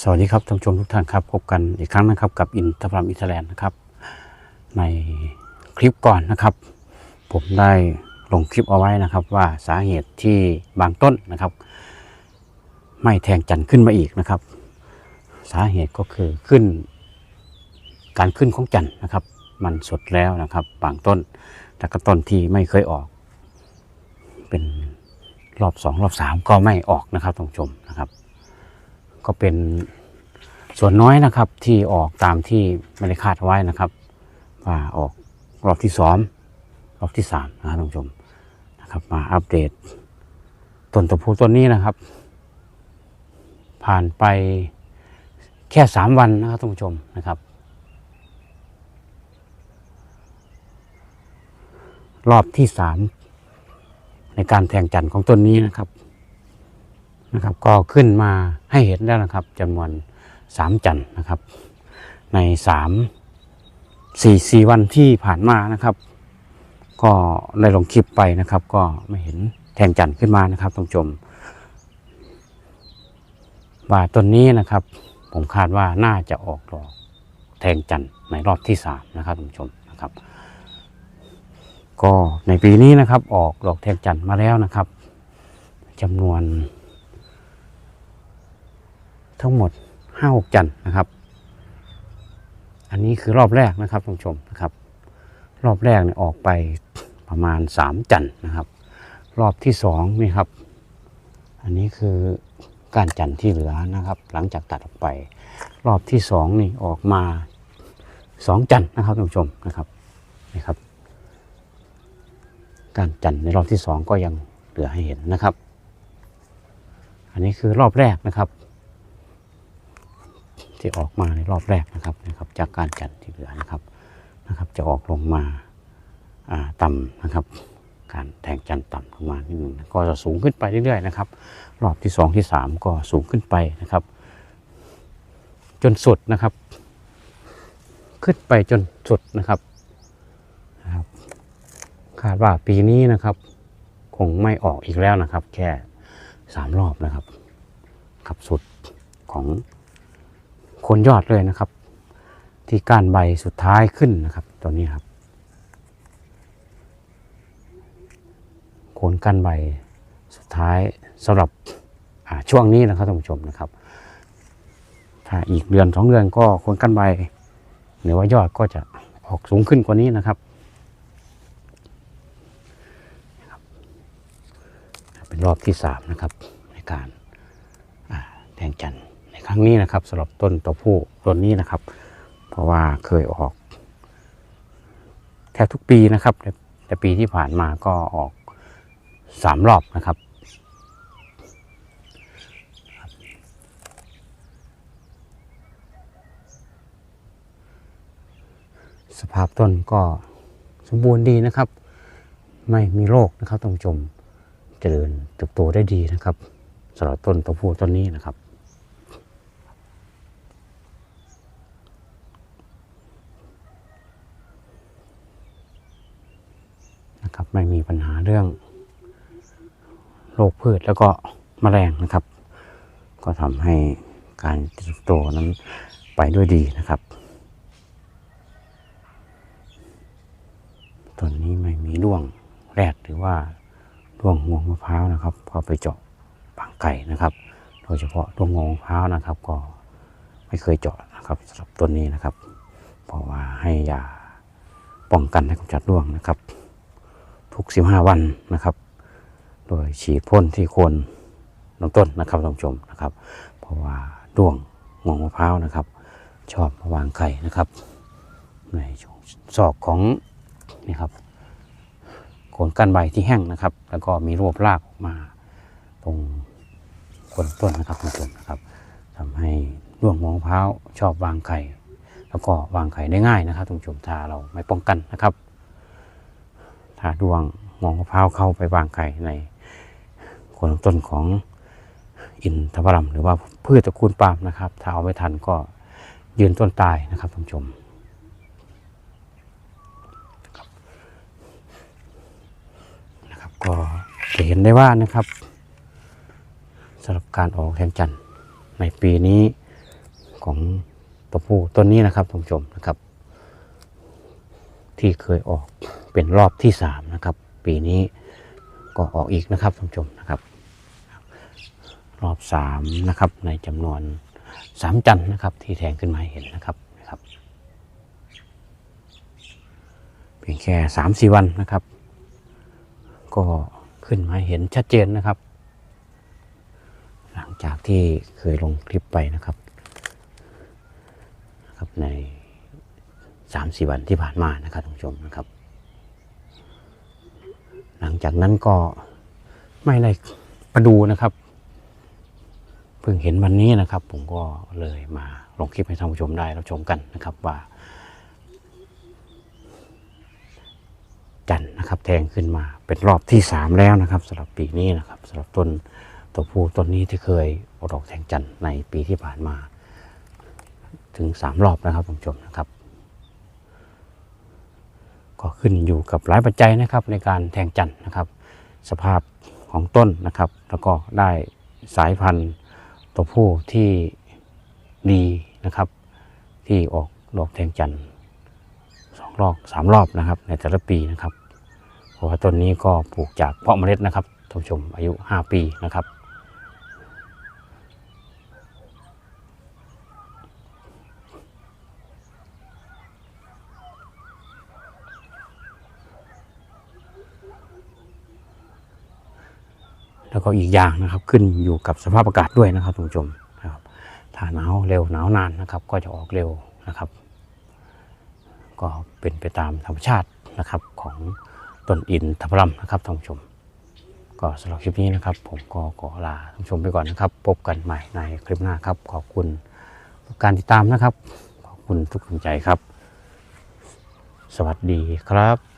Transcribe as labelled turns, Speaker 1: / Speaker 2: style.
Speaker 1: สวัสดีครับท่านผู้ชมทุกท่านครับพบกันอีกครั้งนะครับกับอินทพรัมอินเทอร์แลนด์นะครับ ในคลิปก่อนนะครับ ผมได้ลงคลิปเอาไว้นะครับ ว่าสาเหตุที่บางต้นนะครับ ไม่แทงจันทร์ขึ้นมาอีกนะครับ สาเหตุก็คือขึ้น การขึ้นของจันทร์นะครับ มันสดแล้วนะครับ บางต้น แต่ก็ต้นที่ไม่เคยออก เป็นรอบสองรอบสามก็ไม่ออกนะครับท่านผู้ชมนะครับ ก็เป็นส่วนน้อยนะครับที่ออกตามที่ไม่ได้คาดไว้นะครับ ว่าออกรอบที่สองรอบที่สามนะครับท่านผู้ชมนะครับ มาอัปเดตต้นตะพูต้นนี้นะครับ ผ่านไปแค่สามวันนะครับท่านผู้ชมนะครับ รอบที่สามในการแทงจันทร์ของต้นนี้นะครับ นะครับ ก็ขึ้นมาให้เห็นแล้วนะครับจำนวนสามจันทร์นะครับ ในสามสี่วันที่ผ่านมานะครับ ก็ได้ลงคลิปไปนะครับ ก็ไม่เห็นแทงจันทร์ขึ้นมานะครับท่านผู้ชมว่าต้นนี้นะครับ ผมคาดว่าน่าจะออกดอกแทงจันทร์ในรอบที่สามนะครับท่านผู้ชมนะครับ ก็ในปีนี้นะครับ ออกดอกแทงจันทร์มาแล้วนะครับจำนวน ทั้งหมดห้าหกจันนะครับ อันนี้คือรอบแรกนะครับท่านผู้ชมนะครับ รอบแรกเนี่ยออกไปประมาณสามจันนะครับ รอบที่สองนี่ครับ อันนี้คือการจันที่เหลือนะครับ หลังจากตัดออกไป รอบที่สองนี่ออกมาสองจันนะครับท่านผู้ชมนะครับนี่ครับ การจันในรอบที่สองก็ยังเหลือให้เห็นนะครับ อันนี้คือรอบแรกนะครับ ที่ออกมาในรอบแรกนะครับนะครับ จากการจัดที่เหลือนะครับนะครับ จะออกลงมาอ่าต่ำนะครับ การแทงจันทร์ต่ำลงมานิดนึงก็จะสูงขึ้นไปเรื่อยๆนะครับ รอบที่สองที่สามก็สูงขึ้นไปนะครับ จนสุดนะครับ ขึ้นไปจนสุดนะครับนะครับคาดว่าปีนี้นะครับคงไม่ออกอีกแล้วนะครับ แค่สามรอบนะครับครับสุดของ คนยอดเลยนะครับ ที่ก้านใบสุดท้ายขึ้นนะครับตัวนี้ครับโคนก้านใบสุดท้ายสำหรับช่วงนี้นะครับท่านผู้ชมนะครับ ถ้าอีกเดือนสองเดือนก็โคนก้านใบหรือว่ายอดก็จะออกสูงขึ้นกว่านี้นะครับเป็นรอบที่สามนะครับในการแทงจันทร์ ในครั้งนี้นะครับสำหรับต้นตัวผู้ต้นนี้นะครับ เพราะว่าเคยออกแทบทุกปีนะครับแต่แต่ปีที่ผ่านมาก็ออกสามรอบนะครับ สภาพต้นก็สมบูรณ์ดีนะครับ ไม่มีโรคนะครับท่านผู้ชมเจริญเติบโตได้ดีนะครับสำหรับต้นตัวผู้ต้นนี้นะครับ นะครับ ไม่มีปัญหาเรื่องโรคพืชแล้วก็แมลงนะครับ ก็ทำให้การเติบโตนั้นไปด้วยดีนะครับต้นนี้ไม่มีร่วงแรดหรือว่าร่วงงวงมะพร้าวนะครับพอไปเจาะบางไก่นะครับ โดยเฉพาะร่วงงวงมะพร้าวนะครับ ก็ไม่เคยเจาะนะครับสำหรับต้นนี้นะครับ เพราะว่าให้ยาป้องกันและกำจัดร่วงนะครับ ทุก 15 วันนะครับ โดยฉีดพ่นที่โคนลำต้นนะครับท่านผู้ชมนะครับ เพราะว่าด้วงงวงมะพร้าวนะครับ ชอบวางไข่นะครับ ในช่วงซอกของนี่ครับโคนก้านใบที่แห้งนะครับ แล้วก็มีรวบรากออกมาตรงโคนต้นนะครับท่านผู้ชมนะครับทำให้ด้วงงวงมะพร้าวชอบวางไข่แล้วก็วางไข่ได้ง่ายนะครับท่านผู้ชมถ้าเราไม่ป้องกันนะครับาดวงมองมะพร้าวเข้าไปวางไข่ในโคนต้นของอินทผลัมหรือว่าพืชตระกูลปาล์มนะครับ ถ้าเอาไม่ทันก็ยืนต้นตายนะครับท่านผู้ชมนะครับก็จะเห็นได้ว่านะครับสำหรับการออกแทนจันทร์ในปีนี้ของตัวผู้ต้นนี้นะครับท่านผู้ชมนะครับ ที่เคยออก เป็นรอบที่สามนะครับ ปีนี้ก็ออกอีกนะครับท่านผู้ชมนะครับ รอบสามนะครับในจำนวนสามจันทร์นะครับ ที่แทงขึ้นมาเห็นนะครับนะครับ เพียงแค่สามสี่วันนะครับ ก็ขึ้นมาเห็นชัดเจนนะครับ หลังจากที่เคยลงคลิปไปนะครับนะครับในสามสี่วันที่ผ่านมานะครับท่านผู้ชมนะครับ จากนั้นก็ไม่ได้มาดูนะครับ เพิ่งเห็นวันนี้นะครับ ผมก็เลยมาลงคลิปให้ท่านผู้ชมได้รับชมกันนะครับว่า จันนะครับ แทงขึ้นมาเป็นรอบที่สามแล้วนะครับสำหรับปีนี้นะครับสำหรับต้นตัวผู้ต้นนี้ที่เคยออกแทงจันในปีที่ผ่านมา ถึงสามรอบนะครับท่านผู้ชมนะครับ ก็ขึ้นอยู่กับหลายปัจจัยนะครับในการแทงจันทร์นะครับ สภาพของต้นนะครับ แล้วก็ได้สายพันธุ์ตัวผู้ที่ดีนะครับ ที่ออกดอกแทงจันทร์สองรอบสามรอบนะครับ ในแต่ละปีนะครับ เพราะว่าต้นนี้ก็ปลูกจากเพาะเมล็ดนะครับท่านผู้ชมอายุ 5 ปีนะครับ ก็อีกอย่างนะครับ ขึ้นอยู่กับสภาพอากาศด้วยนะครับท่านผู้ชมนะครับ ถ้าหนาวเร็วหนาวนานนะครับ ก็จะออกเร็วนะครับ ก็เป็นไปตามธรรมชาตินะครับของต้นอินทผลัมนะครับท่านผู้ชม ก็สำหรับคลิปนี้นะครับ ผมก็ขอลาท่านผู้ชมไปก่อนนะครับ พบกันใหม่ในคลิปหน้าครับ ขอบคุณกการติดตามนะครับ ขอบคุณทุกกำลังใจครับ สวัสดีครับ